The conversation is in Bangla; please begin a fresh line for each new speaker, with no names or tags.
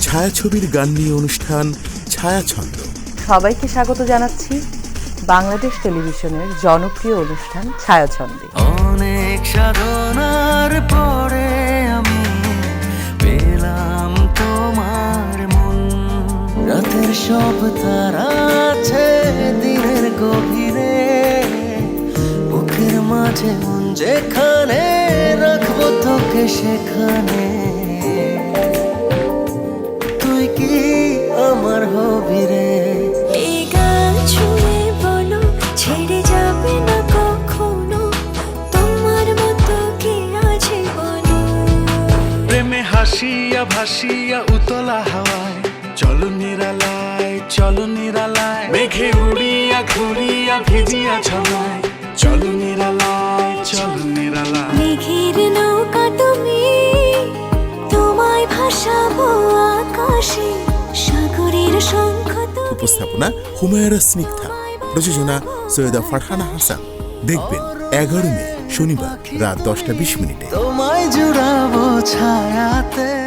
ছায়াছবির গান নিয়ে অনুষ্ঠান ছায়াছন্দ।
সবাইকে স্বাগত জানাচ্ছি বাংলাদেশ টেলিভিশনের জনপ্রিয় অনুষ্ঠান ছায়াছন্দে।
অনেক সাধনার পরে আমি পেলাম তোমার মন। রাতের সব তারা আছে দিনের গভীরে। বুকের মাঝে মন যেখানে রাখব তোকে সেখানে।
হাসিয়া ভাসিয়া উতলা হাওয়ায়। চলো নিরালায় চলো নিরালায়। মেঘে উড়িয়া ঘুরিয়া ভিজিয়া ছলায় চলো নিরালায় চলো নিরালায়।
মেঘের নৌকা তুমি তোমায় ভাসাবো আকাশে। সাগরের শঙ্খ তুমি
উপস্থাপনা হুমায়রা স্নিগ্ধা। প্রযোজনা সৈয়দা ফারহানা হাসান। দেখবেন এগারো মে শনিবার রাত দশটা বিশ মিনিটে।
তোমায় জুড়াবো Quédate